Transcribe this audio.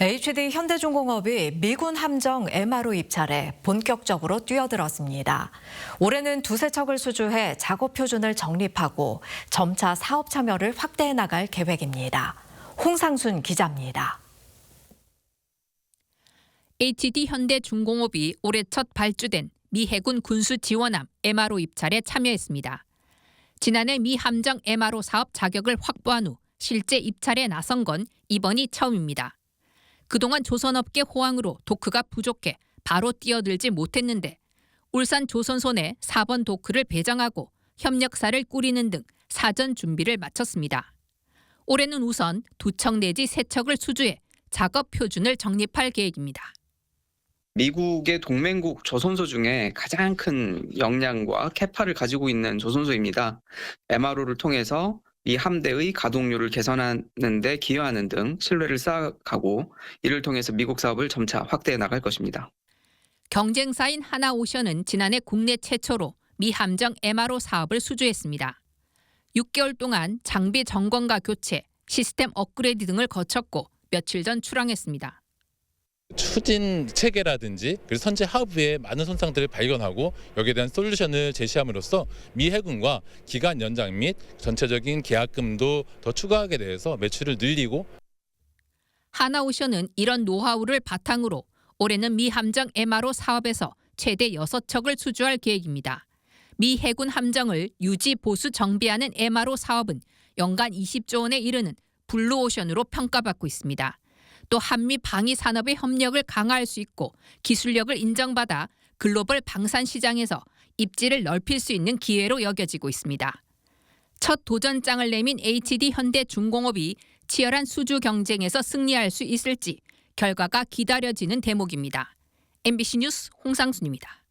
HD 현대중공업이 미군 함정 MRO 입찰에 본격적으로 뛰어들었습니다. 올해는 두세 척을 수주해 작업 표준을 정립하고 점차 사업 참여를 확대해 나갈 계획입니다. 홍상순 기자입니다. HD 현대중공업이 올해 첫 발주된 미 해군 군수 지원함 MRO 입찰에 참여했습니다. 지난해 미 함정 MRO 사업 자격을 확보한 후 실제 입찰에 나선 건 이번이 처음입니다. 그동안 조선업계 호황으로 도크가 부족해 바로 뛰어들지 못했는데 울산 조선손에 4번 도크를 배정하고 협력사를 꾸리는 등 사전 준비를 마쳤습니다. 올해는 우선 두 척 내지 세 척을 수주해 작업 표준을 정립할 계획입니다. 미국의 동맹국 조선소 중에 가장 큰 역량과 캐파를 가지고 있는 조선소입니다. MRO를 통해서 미 함대의 가동률을 개선하는 데 기여하는 등 신뢰를 쌓아가고 이를 통해서 미국 사업을 점차 확대해 나갈 것입니다. 경쟁사인 하나오션은 지난해 국내 최초로 미 함정 MRO 사업을 수주했습니다. 6개월 동안 장비 점검과 교체, 시스템 업그레이드 등을 거쳤고 며칠 전 출항했습니다. 추진 체계라든지 그리고 선제 하부에 많은 손상들을 발견하고 여기에 대한 솔루션을 제시함으로써 미 해군과 기간 연장 및 전체적인 계약금도 더 추가하게 돼서 매출을 늘리고 하나오션은 이런 노하우를 바탕으로 올해는 미 함정 MRO 사업에서 최대 6척을 수주할 계획입니다. 미 해군 함정을 유지 보수 정비하는 MRO 사업은 연간 20조 원에 이르는 블루오션으로 평가받고 있습니다. 또 한미 방위 산업의 협력을 강화할 수 있고 기술력을 인정받아 글로벌 방산 시장에서 입지를 넓힐 수 있는 기회로 여겨지고 있습니다. 첫 도전장을 내민 HD 현대 중공업이 치열한 수주 경쟁에서 승리할 수 있을지 결과가 기다려지는 대목입니다. MBC 뉴스 홍상순입니다.